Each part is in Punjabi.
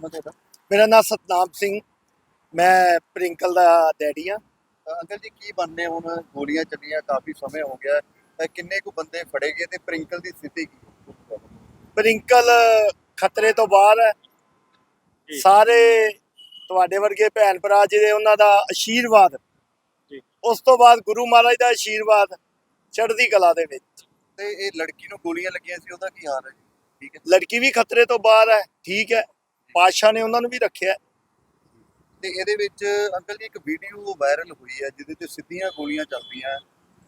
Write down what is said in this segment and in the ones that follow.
ਨਾਮ ਹੈ ਤੁਹਾਡਾ? ਮੇਰਾ ਨਾਮ ਸਤਨਾਮ ਸਿੰਘ। ਮੈਂ ਪ੍ਰਿੰਕਲ ਦਾ ਡੈਡੀ ਆ ਅੰਕਲ ਜੀ ਕੀ ਬੰਨੇ ਹੁਣ? ਗੋਲੀਆਂ ਚੱਲੀਆਂ ਕਾਫੀ ਸਮੇਂ ਹੋ ਗਿਆ। ਹੈ। ਕਿੰਨੇ ਕੁ ਬੰਦੇ ਫੜੇ ਗਏ ਤੇ ਪ੍ਰਿੰਕਲ ਦੀ ਸਥਿਤੀ ਕੀ ਹੈ? ਪ੍ਰਿੰਕਲ ਖਤਰੇ ਤੋਂ ਬਾਹਰ ਹੈ। ਸਾਰੇ ਤੁਹਾਡੇ ਵਰਗੇ ਭੈਣ ਭਰਾ ਜਿਹਦੇ ਉਹਨਾਂ ਦਾ ਆਸ਼ੀਰਵਾਦ ਉਸ ਤੋਂ ਬਾਅਦ ਗੁਰੂ ਮਹਾਰਾਜ ਦਾ ਆਸ਼ੀਰਵਾਦ ਚੜ੍ਹਦੀ ਕਲਾ ਦੇ ਵਿੱਚ। ਤੇ ਇਹ ਲੜਕੀ ਨੂੰ ਗੋਲੀਆਂ ਲੱਗੀਆਂ ਸੀ ਉਹਦਾ ਕੀ ਹਾਲ ਹੈ ਜੀ? ਠੀਕ ਹੈ। ਲੜਕੀ ਵੀ ਖਤਰੇ ਤੋਂ ਬਾਹਰ ਹੈ ਠੀਕ ਹੈ। ਪਾਤਸ਼ਾਹ ਨੇ ਉਹਨਾਂ ਨੂੰ ਵੀ ਰੱਖਿਆ। ਤੇ ਇਹਦੇ ਵਿੱਚ ਅੰਕਲ ਜੀ ਇੱਕ ਵੀਡੀਓ ਵਾਇਰਲ ਹੋਈ ਹੈ ਜਿਹਦੇ ਤੇ ਸਿੱਧੀਆਂ ਗੋਲੀਆਂ ਚੱਲਦੀਆਂ।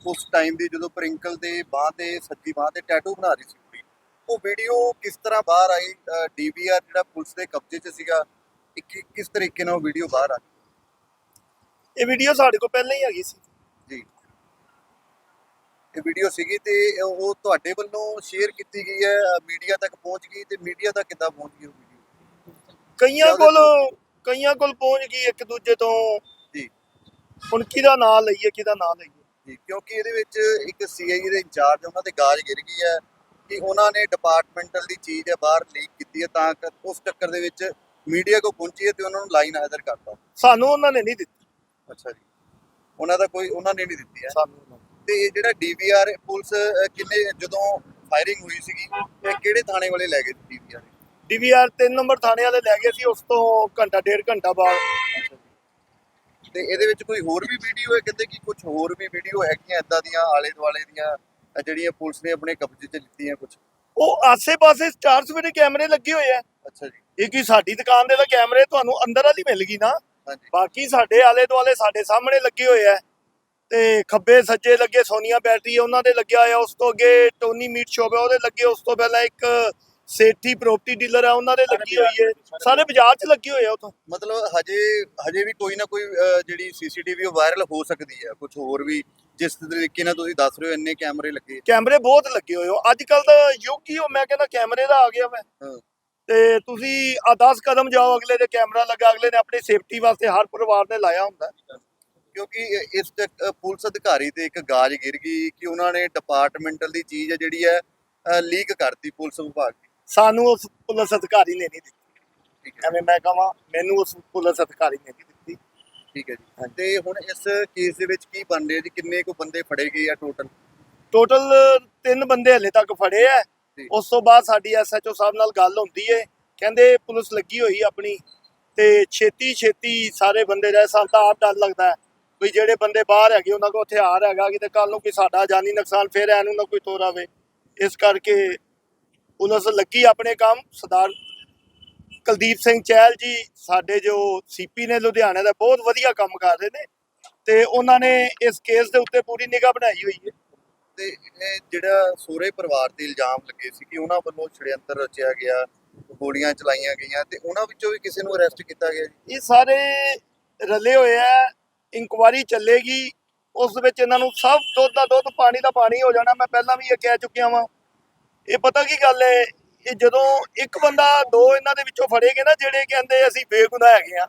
ਉਸ ਟਾਈਮ ਦੀ ਜਦੋਂ ਪ੍ਰਿੰਕਲ ਦੇ ਬਾਹ ਤੇ ਸੱਜੀ ਬਾਹ ਤੇ ਟੈਟੂ ਬਣਾ ਰਹੀ ਸੀ ਕੁੜੀ। ਉਹ ਵੀਡੀਓ ਕਿਸ ਤਰ੍ਹਾਂ ਬਾਹਰ ਆਈ ਡੀਵੀਆਰ ਜਿਹੜਾ ਪੁਲਿਸ ਦੇ ਕਬਜ਼ੇ 'ਚ ਸੀਗਾ ਕਿਸ ਤਰੀਕੇ ਨਾਲ ਉਹ ਵੀਡੀਓ ਬਾਹਰ ਆ ਇਹ ਵੀਡੀਓ ਸਾਡੇ ਕੋਲ ਪਹਿਲਾਂ ਹੀ ਹੈਗੀ ਸੀ। ਜੀ। ਇਹ ਵੀਡੀਓ ਸੀਗੀ ਤੇ ਉਹ ਤੁਹਾਡੇ ਵੱਲੋਂ ਸ਼ੇਅਰ ਕੀਤੀ ਗਈ ਹੈ ਮੀਡੀਆ ਤੱਕ ਪਹੁੰਚ ਗਈ ਤੇ ਮੀਡੀਆ ਤੱਕ ਕਿੱਦਾਂ ਪਹੁੰਚ ਗਈ ਕਈਆਂ ਕੋਲ ਕਈਆਂ ਕੋਲ ਪਹੁੰਚ ਗਈ ਇੱਕ ਦੂਜੇ ਤੋਂ। ਜੀ। ਹੁਣ ਕਿਹਦਾ ਨਾਂ ਲਈਏ ਕਿਹਦਾ ਨਾਂ ਲਈਏ? ਜੀ ਕਿਉਂਕਿ ਇਹਦੇ ਵਿੱਚ ਇੱਕ ਸੀਆਈਏ ਦੇ ਇੰਚਾਰਜ ਉਹਨਾਂ ਤੇ ਗਾਜ ਗਿਰ ਗਈ ਹੈ ਕਿ ਉਹਨਾਂ ਨੇ ਡਿਪਾਰਟਮੈਂਟਲ ਦੀ ਚੀਜ਼ ਹੈ ਬਾਹਰ ਲੀਕ ਕੀਤੀ ਹੈ ਤਾਂ ਉਸ ਚੱਕਰ ਦੇ ਵਿੱਚ ਮੀਡੀਆ ਕੋ ਪਹੁੰਚੀ ਹੈ ਤੇ ਉਹਨਾਂ ਨੂੰ ਲਾਈਨ ਹਾਜ਼ਰ ਕਰਤਾ। ਸਾਨੂੰ ਉਹਨਾਂ ਨੇ ਨਹੀਂ ਦਿੱਤੀ। ਅੱਛਾ ਜੀ। ਉਹਨਾਂ ਦਾ ਕੋਈ ਉਹਨਾਂ ਨੇ ਨਹੀਂ ਦਿੱਤੀ ਹੈ। ਸਾਨੂੰ। ਤੇ ਇਹ ਜਿਹੜਾ ਡੀਵੀਆਰ ਪੁਲਿਸ ਕਿੰਨੇ ਜਦੋਂ ਫਾਇਰਿੰਗ ਹੋਈ ਸੀਗੀ ਇਹ ਕਿਹੜੇ ਥਾਣੇ ਵਾਲੇ ਲੈ ਗਏ ਡੀਵੀਆਰ ਡੀਵੀਆਰ 3 ਨੰਬਰ ਥਾਣੇ ਵਾਲੇ ਲੈ ਗਏ ਸੀ ਉਸ ਤੋਂ ਘੰਟਾ ਡੇਢ ਘੰਟਾ ਬਾਅਦ। ਤੇ ਇਹਦੇ ਵਿੱਚ ਕੋਈ ਹੋਰ ਵੀ ਵੀਡੀਓ ਹੈ? ਕਹਿੰਦੇ ਕਿ ਕੁਝ ਹੋਰ ਵੀ ਵੀਡੀਓ ਹੈਗੀਆਂ ਇਦਾਂ ਦੀਆਂ ਆਲੇ ਦੁਆਲੇ ਦੀਆਂ ਜਿਹੜੀਆਂ ਪੁਲਿਸ ਨੇ ਆਪਣੇ ਕਬਜ਼ੇ 'ਚ ਲਿੱਤੀਆਂ ਕੁਝ ਉਹ ਆਸੇ-ਪਾਸੇ ਚਾਰ ਸਵੇਰੇ ਕੈਮਰੇ ਲੱਗੇ ਹੋਏ ਆ। ਅੱਛਾ ਜੀ। ਇਹ ਕੀ ਸਾਡੀ ਦੁਕਾਨ ਦੇ ਤਾਂ ਕੈਮਰੇ ਤੁਹਾਨੂੰ ਅੰਦਰ ਵਾਲੀ ਮਿਲ ਗਈ ਨਾ? ਹਾਂਜੀ। ਬਾਕੀ ਸਾਡੇ ਆਲੇ ਦੁਆਲੇ ਸਾਡੇ ਸਾਹਮਣੇ ਲੱਗੇ ਹੋਏ ਆ। ਤੇ ਖੱਬੇ ਸੱਜੇ ਲੱਗੇ ਸੋਨੀਆ ਬੈਟਰੀ ਉਹਨਾਂ ਦੇ ਲੱਗਿਆ ਹੋਇਆ ਉਸ ਤੋਂ ਅੱਗੇ ਟੋਨੀ ਮੀਟ ਸ਼ੋਪ ਹੈ ਉਹਦੇ ਲੱਗੇ ਉਸ ਤੋਂ ਪਹਿਲਾਂ ਇੱਕ ਸੇਠੀ ਪ੍ਰਾਪਰਟੀ ਡੀਲਰ ਹੈ ਉਹਨਾਂ ਦੇ ਲੱਗੀ ਹੋਈ ਹੈ। ਸਾਰੇ ਬਾਜ਼ਾਰ 'ਚ ਲੱਗੇ ਹੋਏ ਆ ਉਥੋਂ। ਮਤਲਬ ਹਜੇ ਹਜੇ ਵੀ ਕੋਈ ਨਾ ਕੋਈ ਅਹ, ਜਿਹੜੀ ਸੀਸੀਟੀਵੀ ਉਹ ਵਾਇਰਲ ਹੋ ਸਕਦੀ ਹੈ। ਕੁਝ ਹੋਰ ਵੀ ਜਿਸ ਤਰੀਕੇ ਨਾਲ ਤੁਸੀਂ ਦੱਸ ਰਹੇ ਹੋ ਇੰਨੇ ਕੈਮਰੇ ਲੱਗੇ। ਕੈਮਰੇ ਬਹੁਤ ਲੱਗੇ ਹੋਏ ਹੋ। ਅੱਜ ਕੱਲ ਦਾ ਯੁੱਗ ਹੀ ਉਹ ਮੈਂ ਕਹਿੰਦਾ ਕੈਮਰੇ ਦਾ ਆ ਗਿਆ ਵਾ ਹਾਂ। ਤੇ ਤੁਸੀਂ ਆ 10 ਕਦਮ ਜਾਓ ਅਗਲੇ ਦੇ ਕੈਮਰਾ ਲੱਗਾ ਅਗਲੇ ਨੇ ਆਪਣੀ ਸੇਫਟੀ ਵਾਸਤੇ ਹਰ ਪਰਿਵਾਰ ਨੇ ਲਾਇਆ ਹੁੰਦਾ। ਕਿਉਂਕਿ ਇਹ- ਇਸ ਤੇ ਪੁਲਿਸ ਅਧਿਕਾਰੀ ਤੇ ਇੱਕ ਗਾਜ ਗਿਰ ਗਈ ਕਿ ਉਹਨਾਂ ਨੇ ਡਿਪਾਰਟਮੈਂਟਲ ਦੀ ਚੀਜ਼ ਹੈ ਜਿਹੜੀ ਹੈ ਲੀਕ ਕਰਤੀ ਪੁਲਿਸ ਵਿਭਾਗ ਦੀ। ਸਾਨੂੰ ਉਸ ਪੁਲਿਸ ਅਧਿਕਾਰੀ ਨੇ ਨਹੀਂ ਦਿੱਤੀ। ਐਵੇਂ ਮੈਂ ਕਹਾਂ ਮੈਨੂੰ ਉਸ ਪੁਲਿਸ ਅਧਿਕਾਰੀ ਨੇ ਨਹੀਂ ਦਿੱਤੀ। ਠੀਕ ਹੈ ਜੀ। ਤੇ ਹੁਣ ਇਸ ਕੇਸ ਦੇ ਵਿੱਚ ਕੀ ਬਣ ਰਿਹਾ ਜੀ? ਕਿੰਨੇ ਕੁ ਬੰਦੇ ਫੜੇ ਗਏ ਆ ਟੋਟਲ ਟੋਟਲ ਤਿੰਨ ਬੰਦੇ ਹਲੇ ਤੱਕ ਫੜੇ ਜੀ। ਉਸ ਤੋਂ ਬਾਅਦ ਸਾਡੀ ਐਸਐਚਓ ਸਾਹਿਬ ਨਾਲ ਗੱਲ ਹੁੰਦੀ ਏ। ਕਹਿੰਦੇ ਪੁਲਿਸ ਲੱਗੀ ਹੋਈ ਆਪਣੀ ਤੇ ਛੇਤੀ ਛੇਤੀ ਸਾਰੇ ਬੰਦੇ ਰਹਿ ਸਾਨੂੰ ਤਾਂ ਆਪ ਡਰ ਲੱਗਦਾ ਹੈ ਵੀ ਜਿਹੜੇ ਬੰਦੇ ਬਾਹਰ ਹੈਗੇ ਉਹਨਾਂ ਕੋਲ ਹਥਿਆਰ ਹੈਗਾ ਕਿਤੇ ਕੱਲ ਨੂੰ ਕੋਈ ਸਾਡਾ ਜਾਨੀ ਨੁਕਸਾਨ ਫੇਰ ਐਨੂੰ ਨਾ ਕੋਈ ਤੋਰ ਆਵੇ। ਇਸ ਕਰਕੇ ਪੁਲਿਸ ਲੱਗੀ ਆਪਣੇ ਕੰਮ। ਸਰਦਾਰ ਕੁਲਦੀਪ ਸਿੰਘ ਚਹਿਲ ਜੀ ਸਾਡੇ ਜੋ ਸੀਪੀ ਨੇ ਲੁਧਿਆਣੇ ਦਾ ਬਹੁਤ ਵਧੀਆ ਕੰਮ ਕਰ ਰਹੇ ਨੇ ਤੇ ਉਹਨਾਂ ਨੇ ਇਸ ਕੇਸ ਦੇ ਉੱਤੇ ਪੂਰੀ ਨਿਗਾਹ ਬਣਾਈ ਹੋਈ ਹੈ। ਤੇ ਇਹ ਜਿਹੜਾ ਸੋਰੇ ਪਰਿਵਾਰ ਤੇ ਇਲਜ਼ਾਮ ਲੱਗੇ ਸੀ ਕਿ ਉਹਨਾਂ ਵੱਲੋਂ ਛੜਯੰਤਰ ਰਚਿਆ ਗਿਆ ਗੋਲੀਆਂ ਚਲਾਈਆਂ ਗਈਆਂ ਤੇ ਉਹਨਾਂ ਵਿੱਚੋਂ ਵੀ ਕਿਸੇ ਨੂੰ ਅਰੈਸਟ ਕੀਤਾ ਗਿਆ ਇਹ ਸਾਰੇ ਰਲੇ ਹੋਏ ਆ ਇਨਕੁਆਰੀ ਚੱਲੇਗੀ ਉਸ ਵਿੱਚ ਇਹਨਾਂ ਨੂੰ ਸਭ ਦੁੱਧ ਦਾ ਦੁੱਧ ਪਾਣੀ ਦਾ ਪਾਣੀ ਹੋ ਜਾਣਾ ਮੈਂ ਪਹਿਲਾਂ ਵੀ ਇਹ ਕਹਿ ਚੁੱਕਿਆ ਵਾਂ। ਇਹ ਪਤਾ ਕੀ ਗੱਲ ਹੈ? ਇਹ ਜਦੋਂ ਇੱਕ ਬੰਦਾ ਦੋ ਇਹਨਾਂ ਦੇ ਵਿੱਚੋਂ ਫੜੇ ਗਏ ਨਾ, ਜਿਹੜੇ ਕਹਿੰਦੇ ਅਸੀਂ ਬੇਗੁਨਾਹ ਹੈਗੇ ਆ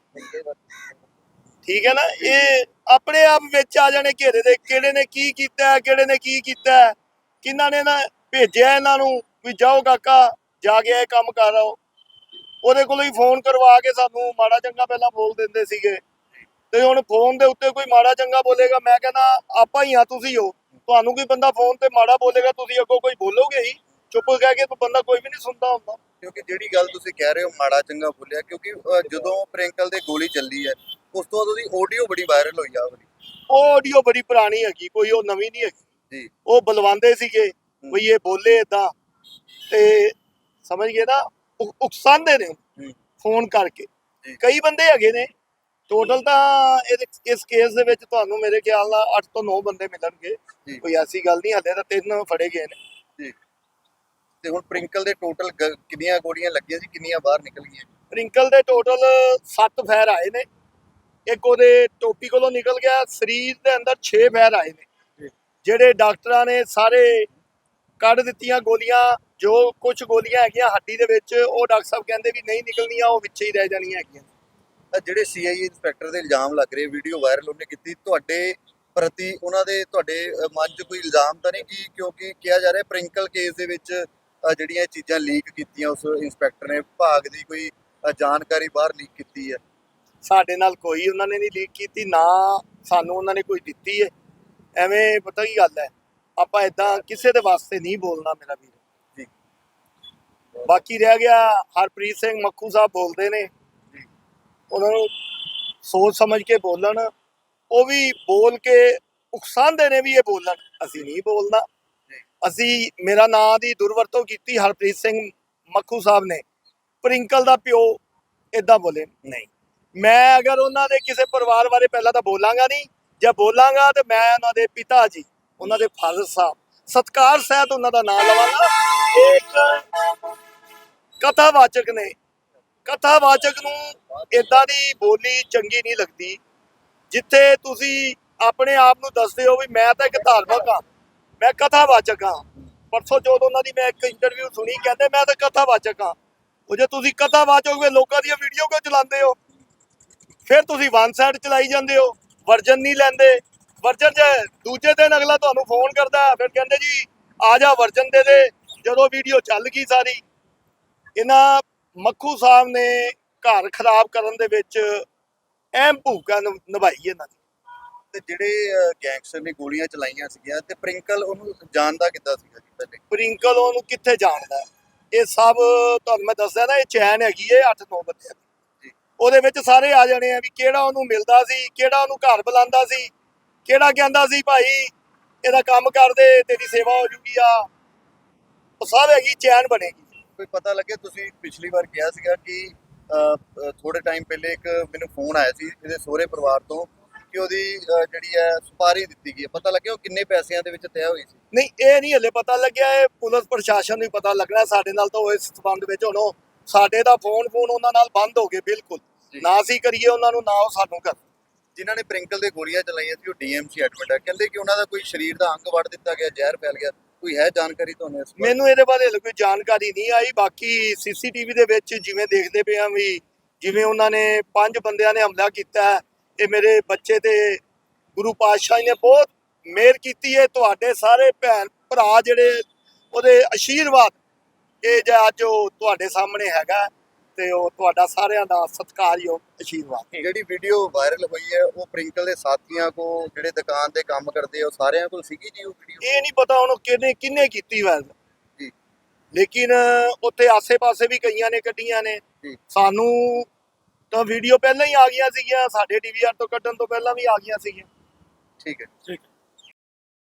ਠੀਕ ਹੈ ਨਾ? ਇਹ ਆਪਣੇ ਆਪ ਵਿੱਚ ਆ ਜਾਣੇ ਘੇਰੇ ਦੇ, ਕਿਹੜੇ ਨੇ ਕੀ ਕੀਤਾ, ਕਿਹੜੇ ਨੇ ਕੀ ਕੀਤਾ, ਕਿਹਨਾਂ ਨੇ ਨਾ ਭੇਜਿਆ ਇਹਨਾਂ ਨੂੰ ਵੀ ਜਾਓ ਕਾਕਾ, ਜਾ ਕੇ ਇਹ ਕੰਮ ਕਰ ਆਓ। ਉਹਦੇ ਕੋਲੋਂ ਹੀ ਫੋਨ ਕਰਵਾ ਕੇ ਸਾਨੂੰ ਮਾੜਾ ਚੰਗਾ ਪਹਿਲਾਂ ਬੋਲ ਦਿੰਦੇ ਸੀਗੇ। ਤੇ ਹੁਣ ਫੋਨ ਦੇ ਉੱਤੇ ਕੋਈ ਮਾੜਾ ਚੰਗਾ ਬੋਲੇਗਾ, ਮੈਂ ਕਹਿੰਦਾ, ਆਪਾਂ ਹੀ ਆ ਤੁਸੀਂ ਹੋ। ਤੁਹਾਨੂੰ ਕੋਈ ਬੰਦਾ ਫੋਨ ਤੇ ਮਾੜਾ ਬੋਲੇਗਾ, ਤੁਸੀਂ ਅੱਗੋਂ ਕੋਈ ਬੋਲੋਗੇ ਹੀ? ਚੁੱਪ ਕਹਿ ਕੇ ਤਾਂ ਬੰਦਾ ਕੋਈ ਵੀ ਨਹੀਂ ਸੁਣਦਾ ਹੁੰਦਾ। ਕਿਉਂਕਿ ਜਿਹੜੀ ਗੱਲ ਤੁਸੀਂ ਕਹਿ ਰਹੇ ਹੋ ਮਾੜਾ ਚੰਗਾ ਬੋਲਿਆ ਕਿਉਂਕਿ ਅਹ, ਜਦੋਂ ਪ੍ਰਿੰਕਲ ਦੇ ਗੋਲੀ ਚੱਲੀ ਹੈ ਉਸ ਤੋਂ ਬਾਅਦ ਉਹਦੀ ਆਡੀਓ ਬੜੀ ਵਾਇਰਲ ਹੋਈ ਆ ਉਹਦੀ ਉਹ ਆਡੀਓ ਬੜੀ ਪੁਰਾਣੀ ਹੈਗੀ ਕੋਈ ਉਹ ਨਵੀਂ ਨਹੀਂ ਹੈਗੀ। ਜੀ। ਉਹ ਬਲਵਾਉਂਦੇ ਸੀਗੇ ਵੀ ਇਹ ਬੋਲੇ ਇਦਾਂ ਤੇ ਸਮਝ ਗਏ ਨਾ ਉ- ਉਕਸਾਉਂਦੇ ਨੇ। ਹੂੰ। ਫੋਨ ਕਰਕੇ। ਜੀ। ਕਈ ਬੰਦੇ ਹੈਗੇ ਨੇ ਟੋਟਲ ਤਾਂ ਇਹਦੇ- ਇਸ ਕੇਸ ਦੇ ਵਿੱਚ ਤੁਹਾਨੂੰ ਮੇਰੇ ਖਿਆਲ ਨਾਲ 8 ਤੋਂ 9 ਬੰਦੇ ਮਿਲਣਗੇ। ਜੀ। ਕੋਈ ਐਸੀ ਗੱਲ ਨਹੀਂ ਹਲੇ ਤਾਂ ਤਿੰਨ ਫੜੇ ਗਏ ਨੇ। ਤੇ ਹੁਣ ਪ੍ਰਿੰਕਲ ਦੇ ਟੋਟਲ ਕਿੰਨੀਆਂ ਗੋਲੀਆਂ ਲੱਗੀਆਂ ਸੀ ਕਿੰਨੀਆਂ ਬਾਹਰ ਨਿਕਲ ਗਈਆਂ? ਪ੍ਰਿੰਕਲ ਦੇ ਟੋਟਲ 7 ਫੈਰ ਆਏ ਨੇ। ਇੱਕ ਉਹਦੇ ਟੋਪੀ ਕੋਲੋਂ ਨਿਕਲ ਗਿਆ ਸਰੀਰ ਦੇ ਅੰਦਰ 6 ਫੈਰ ਆਏ ਨੇ। ਜਿਹੜੇ ਡਾਕਟਰਾਂ ਨੇ ਸਾਰੇ ਕੱਢ ਦਿੱਤੀਆਂ ਗੋਲੀਆਂ ਜੋ ਕੁਝ ਗੋਲੀਆਂ ਹੈਗੀਆਂ ਹੱਡੀ ਦੇ ਵਿੱਚ ਉਹ ਡਾਕਟਰ ਸਾਹਿਬ ਕਹਿੰਦੇ ਵੀ ਨਹੀਂ ਨਿਕਲਣੀਆਂ ਉਹ ਵਿੱਚੇ ਹੀ ਰਹਿ ਜਾਣੀਆਂ ਹੈਗੀਆਂ। ਜਿਹੜੇ ਸੀਆਈਏ ਇੰਸਪੈਕਟਰ ਦੇ ਇਲਜ਼ਾਮ ਲੱਗ ਰਹੇ ਵੀਡੀਓ ਵਾਇਰਲ ਉਹਨੇ ਕੀਤੀ ਤੁਹਾਡੇ ਪ੍ਰਤੀ ਉਹਨਾਂ ਦੇ ਤੁਹਾਡੇ ਮਨ 'ਚ ਕੋਈ ਇਲਜ਼ਾਮ ਤਾਂ ਨਹੀਂ ਕਿ ਕਿਉਂਕਿ ਕਿਹਾ ਜਾ ਰਿਹਾ ਪ੍ਰਿੰਕਲ ਕੇਸ ਦੇ ਵਿੱਚ ਜਿਹੜੀਆਂ ਇਹ ਚੀਜ਼ਾਂ ਲੀਕ ਕੀਤੀਆਂ ਉਸ ਇੰਸਪੈਕਟਰ ਨੇ ਭਾਗ ਦੀ ਕੋਈ ਜਾਣਕਾਰੀ ਬਾਹਰ ਲੀਕ ਕੀਤੀ ਹੈ। ਸਾਡੇ ਨਾਲ ਕੋਈ ਉਹਨਾਂ ਨੇ ਨਹੀਂ ਲੀਕ ਕੀਤੀ ਨਾ ਸਾਨੂੰ ਉਹਨਾਂ ਨੇ ਕੋਈ ਦਿੱਤੀ ਹੈ। ਐਵੇਂ ਪਤਾ ਕੀ ਗੱਲ ਹੈ ਆਪਾਂ ਇਦਾਂ ਕਿਸੇ ਦੇ ਵਾਸਤੇ ਨਹੀਂ ਬੋਲਣਾ ਮੇਰਾ ਵੀਰ। ਜੀ। ਬਾਕੀ ਰਹਿ ਗਿਆ ਹਰਪ੍ਰੀਤ ਸਿੰਘ ਮੱਖੂ ਸਾਹਿਬ ਬੋਲਦੇ ਨੇ। ਉਹਨਾਂ ਨੂੰ ਸੋਚ ਸਮਝ ਕੇ ਬੋਲਣ। ਉਹ ਵੀ ਬੋਲ ਕੇ ਉਕਸਾਉਂਦੇ ਨੇ ਵੀ ਇਹ ਬੋਲਣ। ਅਸੀਂ ਨਹੀਂ ਬੋਲਣਾ। ਅਸੀਂ, ਮੇਰਾ ਨਾਂ ਦੀ ਦੁਰਵਰਤੋਂ ਕੀਤੀ ਹਰਪ੍ਰੀਤ ਸਿੰਘ ਮੱਖੂ ਸਾਹਿਬ ਨੇ। ਪ੍ਰਿੰਕਲ ਦਾ ਪਿਓ ਇਦਾਂ ਬੋਲੇ, ਨਹੀਂ, ਮੈਂ ਅਗਰ ਉਹਨਾਂ ਦੇ ਕਿਸੇ ਪਰਿਵਾਰ ਬਾਰੇ ਪਹਿਲਾਂ ਤਾਂ ਬੋਲਾਂਗਾ ਨਹੀਂ, ਜੇ ਬੋਲਾਂਗਾ ਤੇ ਮੈਂ ਉਹਨਾਂ ਦੇ ਪਿਤਾ ਜੀ, ਉਹਨਾਂ ਦੇ ਫਾਦਰ ਸਾਹਿਬ, ਸਤਕਾਰ ਸਹਿਤ ਉਹਨਾਂ ਦਾ ਨਾਮ ਲਵਾਂਗਾ। ਇੱਕ ਕਥਾਵਾਚਕ ਨੇ, ਕਥਾਵਾਚਕ ਨੂੰ ਇਦਾਂ ਦੀ ਬੋਲੀ ਚੰਗੀ ਨਹੀਂ ਲੱਗਦੀ, ਜਿੱਥੇ ਤੁਸੀਂ ਆਪਣੇ ਆਪ ਨੂੰ ਦੱਸਦੇ ਹੋ ਵੀ ਮੈਂ ਤਾਂ ਇੱਕ ਧਾਰਮਿਕ ਹਾਂ। ਮੈਂ ਕਥਾਵਾਚਕ ਹਾਂ। ਪਰਸੋਂ ਜਦੋਂ ਉਹਨਾਂ ਦੀ ਮੈਂ ਇੱਕ ਇੰਟਰਵਿਊ ਸੁਣੀ, ਕਹਿੰਦੇ ਮੈਂ ਤਾਂ ਕਥਾਵਾਚਕ ਹਾਂ। ਉਹ ਜੇ ਤੁਸੀਂ ਕਥਾਵਾਚਕ ਵੇ ਲੋਕਾਂ ਦੀਆਂ ਵੀਡੀਓ ਕਿਉਂ ਚਲਾਉਂਦੇ ਹੋ? ਫਿਰ ਤੁਸੀਂ ਵਨ ਸਾਈਡ ਚਲਾਈ ਜਾਂਦੇ ਹੋ, ਵਰਜਨ ਨਹੀਂ ਲੈਂਦੇ। ਵਰਜਨ ਜੇ ਦੂਜੇ ਦਿਨ ਅਗਲਾ ਤੁਹਾਨੂੰ ਫੋਨ ਕਰਦਾ, ਫਿਰ ਕਹਿੰਦੇ ਜੀ, ਆ ਜਾ ਵਰਜਨ ਦੇ ਦੇ। ਜਦੋਂ ਵੀਡੀਓ ਚੱਲ ਗਈ ਸਾਰੀ, ਇਹਨਾਂ ਮੱਖੂ ਸਾਹਿਬ ਨੇ ਘਰ ਖਰਾਬ ਕਰਨ ਦੇ ਵਿੱਚ ਅਹਿਮ ਭੂਮਿਕਾ ਨਿਭ- ਨਿਭਾਈ ਇਹਨਾਂ ਦੀ। ਤੇ ਜਿਹੜੇ ਗੈਂਗਸਟਰ ਨੇ ਗੋਲੀਆਂ ਚਲਾਈਆਂ ਸੀਗੀਆਂ ਤੇ ਪ੍ਰਿੰਕਲ ਉਹਨੂੰ ਜਾਣਦਾ ਕਿੱਦਾਂ ਸੀਗਾ ਜੀ ਪਹਿਲੇ? ਪ੍ਰਿੰਕਲ ਉਹਨੂੰ ਕਿੱਥੇ ਜਾਣਦਾ? ਇਹ ਸਭ ਤੁਹਾਨੂੰ ਮੈਂ ਦੱਸਿਆ ਨਾ ਇਹ ਚੈਨ ਹੈਗੀ ਏ 8-9 ਬੰਦਿਆਂ ਦੀ। ਜੀ। ਉਹਦੇ ਵਿੱਚ ਸਾਰੇ ਆ ਜਾਣੇ ਆ ਵੀ ਕਿਹੜਾ ਉਹਨੂੰ ਮਿਲਦਾ ਸੀ ਕਿਹੜਾ ਉਹਨੂੰ ਘਰ ਬੁਲਾਉਂਦਾ ਸੀ ਕਿਹੜਾ ਕਹਿੰਦਾ ਸੀ ਭਾਈ ਇਹਦਾ ਕੰਮ ਕਰ ਦੇ ਤੇਰੀ ਸੇਵਾ ਹੋ ਜੂਗੀ ਆ। ਉਹ ਸਭ ਹੈਗੀ ਚੈਨ ਬਣੇਗੀ। ਕੋਈ ਪਤਾ ਲੱਗੇ ਤੁਸੀਂ ਪਿਛਲੀ ਵਾਰ ਕਿਹਾ ਸੀਗਾ ਕਿ ਥੋੜੇ ਟਾਈਮ ਪਹਿਲੇ ਇੱਕ ਮੈਨੂੰ ਫੋਨ ਆਇਆ ਸੀ ਇਹਦੇ ਸਹੁਰੇ ਪਰਿਵਾਰ ਤੋਂ ਕਿ ਉਹਦੀ ਜਿਹੜੀ ਹੈ ਸੁਪਾਰੀ ਦਿੱਤੀ ਗਈ ਹੈ। ਪਤਾ ਲੱਗਿਆ ਉਹ ਕਿੰਨੇ ਪੈਸਿਆਂ ਦੇ ਵਿੱਚ ਤੈਅ ਹੋਈ ਸੀ? ਨਹੀਂ ਇਹ ਨਹੀਂ ਹਲੇ ਪਤਾ ਲੱਗਿਆ। ਇਹ ਪੁਲਿਸ ਪ੍ਰਸ਼ਾਸਨ ਨੂੰ ਹੀ ਪਤਾ ਲੱਗਣਾ। ਸਾਡੇ ਨਾਲ ਤਾਂ ਉਹ ਇਸ ਸੰਬੰਧ ਵਿੱਚ ਹੁਣ ਉਹ ਸਾਡੇ ਦਾ ਫੋਨ ਫੋਨ ਉਹਨਾਂ ਨਾਲ ਬੰਦ ਹੋ ਗਏ ਬਿਲਕੁਲ। ਜੀ। ਨਾ ਅਸੀਂ ਕਰੀਏ ਉਹਨਾਂ ਨੂੰ ਨਾ ਉਹ ਸਾਨੂੰ ਕਰ। ਜਿਨ੍ਹਾਂ ਨੇ ਪ੍ਰਿੰਕਲ ਦੇ ਗੋਲੀਆਂ ਚਲਾਈਆਂ ਸੀ ਉਹ ਡੀਐਮਸੀ ਐਡਮਿਟ ਹੈ ਕਹਿੰਦੇ ਕਿ ਉਹਨਾਂ ਦਾ ਕੋਈ ਸਰੀਰ ਦਾ ਅੰਗ ਵੱਢ ਦਿੱਤਾ ਗਿਆ ਜ਼ਹਿਰ ਫੈਲ ਗਿਆ। ਕੋਈ ਹੈ ਜਾਣਕਾਰੀ ਤੁਹਾਨੂੰ ਇਸ ਬਾਰੇ? ਮੈਨੂੰ ਇਹਦੇ ਬਾਰੇ ਹਲੇ ਕੋਈ ਜਾਣਕਾਰੀ ਨਹੀਂ ਆਈ। ਬਾਕੀ ਸੀਸੀਟੀਵੀ ਦੇ ਵਿੱਚ ਜਿਵੇਂ ਦੇਖਦੇ ਪਏ ਆ ਵੀ ਜਿਵੇਂ ਉਹਨਾਂ ਨੇ ਪੰਜ ਬੰਦਿਆਂ ਨੇ ਹਮਲਾ ਕੀਤਾ ਹੈ, ਇਹ ਮੇਰੇ ਬੱਚੇ ਤੇ ਗੁਰੂ ਪਾਤਸ਼ਾਹ ਜੀ ਨੇ ਬਹੁਤ ਮਿਹਰ ਕੀਤੀ ਹੈ। ਤੁਹਾਡੇ ਸਾਰੇ ਭੈਣ ਭਰਾ ਜਿਹੜੇ ਉਹਦੇ ਆਸ਼ੀਰਵਾਦ ਇਹ ਜੇ ਅੱਜ ਉਹ ਤੁਹਾਡੇ ਸਾਹਮਣੇ ਹੈਗਾ ਤੇ ਉਹ ਤੁਹਾਡਾ ਸਾਰਿਆਂ ਦਾ ਸਤਿਕਾਰਯੋਗ ਆਸ਼ੀਰਵਾਦ ਜਿਹੜੀ ਵੀਡੀਓ ਵਾਇਰਲ ਹੋਈ ਹੈ ਉਹ ਪ੍ਰਿੰਕਲ ਦੇ ਸਾਥੀਆਂ ਕੋ ਜਿਹੜੇ ਦੁਕਾਨ ਤੇ ਕੰਮ ਕਰਦੇ ਉਹ ਸਾਰਿਆਂ ਕੋਲ ਸੀਗੀ ਜੀ ਉਹ ਵੀਡੀਓ ਇਹ ਨਹੀਂ ਪਤਾ ਹੁਣ ਉਹ ਕਿਹਨੇ ਕਿੰਨੇ ਕੀਤੀ ਵੈਲ ਜੀ। ਲੇਕਿਨ ਉੱਥੇ ਆਸੇ-ਪਾਸੇ ਵੀ ਕਈਆਂ ਨੇ ਕੱਢੀਆਂ ਨੇ। ਸਾਨੂੰ ਤਾਂ ਵੀਡੀਓ ਪਹਿਲਾਂ ਹੀ ਆ ਗਈਆਂ ਸੀਗੀਆਂ ਸਾਡੇ ਡੀਵੀਆਰ ਤੋਂ ਕੱਢਣ ਤੋਂ ਪਹਿਲਾਂ ਵੀ ਆ ਗਈਆਂ ਸੀਗੀਆਂ। ਠੀਕ ਹੈ। ਠੀਕ।